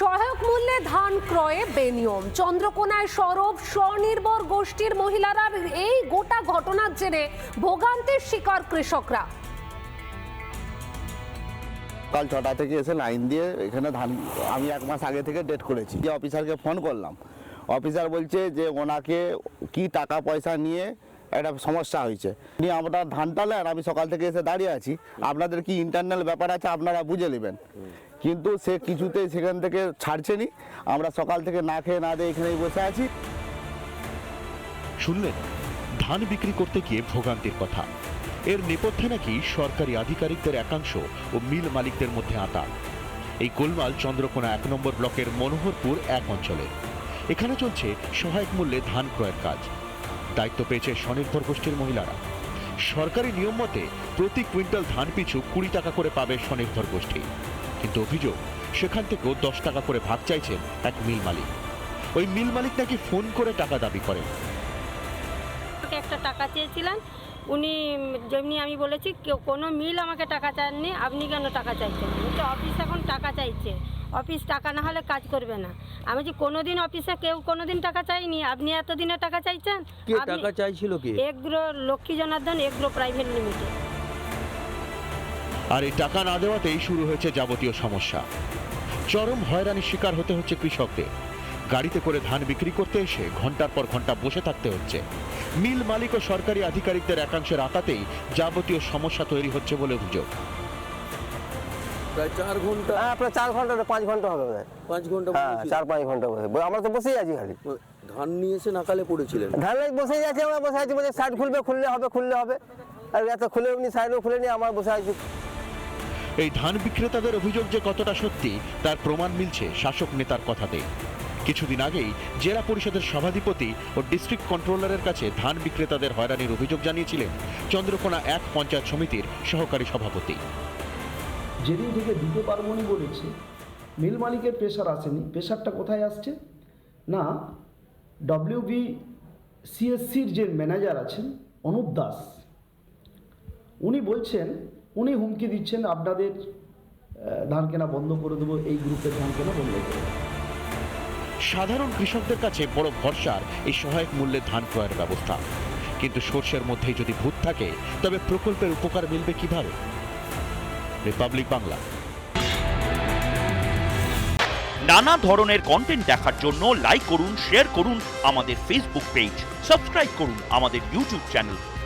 সহায়ক মূল্যে ধান ক্রয়ে বেনিয়ম। চন্দ্রকোনায় সরব স্বনির্ভর গোষ্ঠীর মহিলারা এই গোটা ঘটনার জেরে ভোগান্তির শিকার কৃষকরা। কাল ছটা থেকে এসে লাইন দিয়ে এখানে ধান আমি এক মাস আগে থেকে ডেট করেছি। যে অফিসারকে ফোন করলাম। অফিসার বলছে যে ওনাকে কি টাকা পয়সা নিয়ে একটা সমস্যা হয়েছে। নিয়ে আমরা ধান টালেন আমি সকাল থেকে এসে দাঁড়িয়ে আছি। আপনাদের কি ইন্টারনাল ব্যাপার আছে আপনারা বুঝে নেবেন। কিন্তু সে কিছুতেই সেখান থেকে ছাড়ছেনি। আমরা সকাল থেকে না খেয়ে না দিয়ে এখানেই বসে আছি। শুনলেন? ধান বিক্রি করতে গিয়ে ভোগান্তির কথা। এর নেপথ্যে নাকি সরকারি আধিকারিকদের একাংশ ও মিল মালিকদের মধ্যে আতা এই গোলমাল চন্দ্রকোনা এক নম্বর ব্লকের মনোহরপুর এক অঞ্চলে। এখানে চলছে সহায়ক মূল্যে ধান ক্রয়ের কাজ। দায়িত্ব পেয়েছে স্বনির্ভর গোষ্ঠীর মহিলারা। সরকারি নিয়ম মতে প্রতি কুইন্টাল ধান পিছু কুড়ি টাকা করে পাবে স্বনির্ভর গোষ্ঠী। কিন্তু অভিযোগ সেখান থেকেও দশ টাকা করে ভাগ চাইছেন এক মিল মালিক। ওই মিল মালিক নাকি ফোন করে টাকা দাবি করেন। একটা টাকা চেয়েছিলেন উনি যেমনি আমি বলেছি কেউ কোনো মিল আমাকে টাকা চাননি আপনি কেন টাকা চাইছেন? বলছে অফিস এখন টাকা চাইছে। অফিস টাকা না হলে কাজ করবে না। আমি যে কোনো দিন অফিসে কেউ কোনো দিন টাকা চাইনি আপনি এতদিনে টাকা চাইছেন? টাকা চাইছিল কে? Agro Lakshmi Janardan Agro Private Limited. আর এই টাকা না দেওয়াতেই শুরু হয়েছে যাবতীয় সমস্যা। চরম হয়রানির শিকার হতে হচ্ছে কৃষকদের। গাড়িতে করে ধান বিক্রি করতে এসে ঘণ্টার পর ঘণ্টা বসে থাকতে হচ্ছে। মিল মালিক ও সরকারি আধিকারিকদের একাংশের আতাতেই যাবতীয় সমস্যা তৈরি হচ্ছে বলে অভিযোগ। প্রায় চার ঘণ্টা। হ্যাঁ প্রায় চার ঘণ্টা পাঁচ ঘণ্টা হবে বোধ পাঁচ ঘণ্টা হ্যাঁ চার পাঁচ ঘণ্টা বোধ। আমরা তো বসেই আছি খালি। ধান নিয়ে এসে নাকালে পড়েছিলেন। ধান বসেই আছি আমরা বসে আছি বলছে সাইড খুলবে খুললে হবে খুললে হবে। আর এত খুলে উনি সাইডও খুলে নিয়ে আমার বসে আছি। এই ধান বিক্রেতাদের অভিযোগ যে কতটা সত্যি, তার প্রমাণ মিলছে শাসক নেতার কথাতেই কিছুদিন আগেই জেলা পরিষদের সভাধিপতি ও ডিস্ট্রিক্ট কন্ট্রোলারের কাছে ধান বিক্রেতাদের হয়রানির অভিযোগ জানিয়েছিলেন চন্দ্রকোনা এক পঞ্চায়েত সমিতির সহকারী সভাপতি। যেদিন থেকে দিতে পারব নি বলেছে, মিল মালিকের প্রেশার আসেনি। প্রেশারটা কোথায় আসছে? না ডব্লিউবি সিএসসির যে ম্যানেজার আছেন, অনুপ দাস। উনি বলছেন উনি হুমকি দিচ্ছেন আপনাদের আহ, ধান কেনা বন্ধ করে দেবো এই গ্রুপের ধান কেনা বন্ধ করে সাধারণ কৃষকদের কাছে বড় ভরসার এই সহায়ক মূল্যে ধান ক্রয়ের ব্যবস্থা। কিন্তু সর্ষের মধ্যেই যদি ভূত থাকে তবে প্রকল্পের উপকার মিলবে কীভাবে? রিপাবলিক বাংলা। নানা ধরনের কন্টেন্ট দেখার জন্য লাইক করুন শেয়ার করুন আমাদের ফেসবুক পেজ সাবস্ক্রাইব করুন আমাদের ইউটিউব চ্যানেল